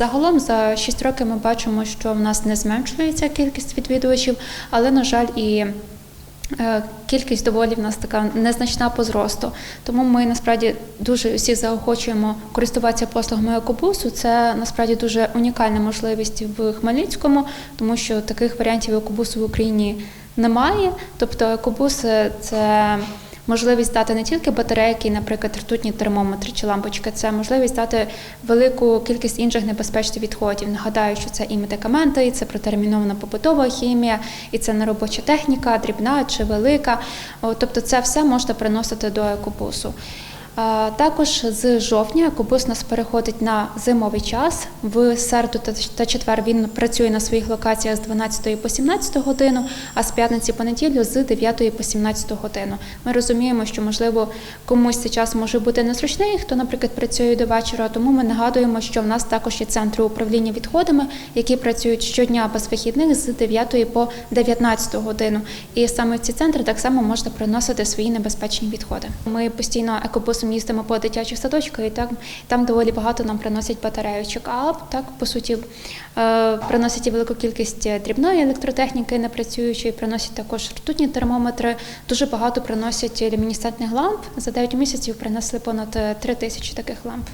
Загалом за 6 років ми бачимо, що в нас не зменшується кількість відвідувачів, але на жаль і. е, Кількість доволі в нас така незначна по зросту. Тому ми насправді дуже всіх заохочуємо користуватися послугами екобусу. Це насправді дуже унікальна можливість в Хмельницькому, тому що таких варіантів екобусу в Україні немає. Тобто екобус е, це можливість дати не тільки батарейки, наприклад, ртутні термометри чи лампочки, це можливість дати велику кількість інших небезпечних відходів. Нагадаю, що це і медикаменти, і це протермінована побутова хімія, і це неробоча техніка, дрібна чи велика. Тобто, це все можна приносити до екобусу. Також з жовтня екобус нас переходить на зимовий час. В середу та- четвер він працює на своїх локаціях з 12 по 17 годину, а з п'ятниці по неділю з 9 по 17 годину. Ми розуміємо, що можливо комусь цей час може бути незручний, хто, наприклад, працює до вечора. Тому ми нагадуємо, що в нас також є центри управління відходами, які працюють щодня без вихідних з 9 по 19 годину. І саме в ці центри так само можна приносити свої небезпечні відходи. Ми постійно екобусом їздимо по дитячих садочках, і так там доволі багато нам приносять батареючок. А так по суті е, приносять і велику кількість дрібної електротехніки непрацюючої, приносять також ртутні термометри. Дуже багато приносять люмінесцентних ламп. За 9 місяців принесли понад 3 тисячі таких ламп.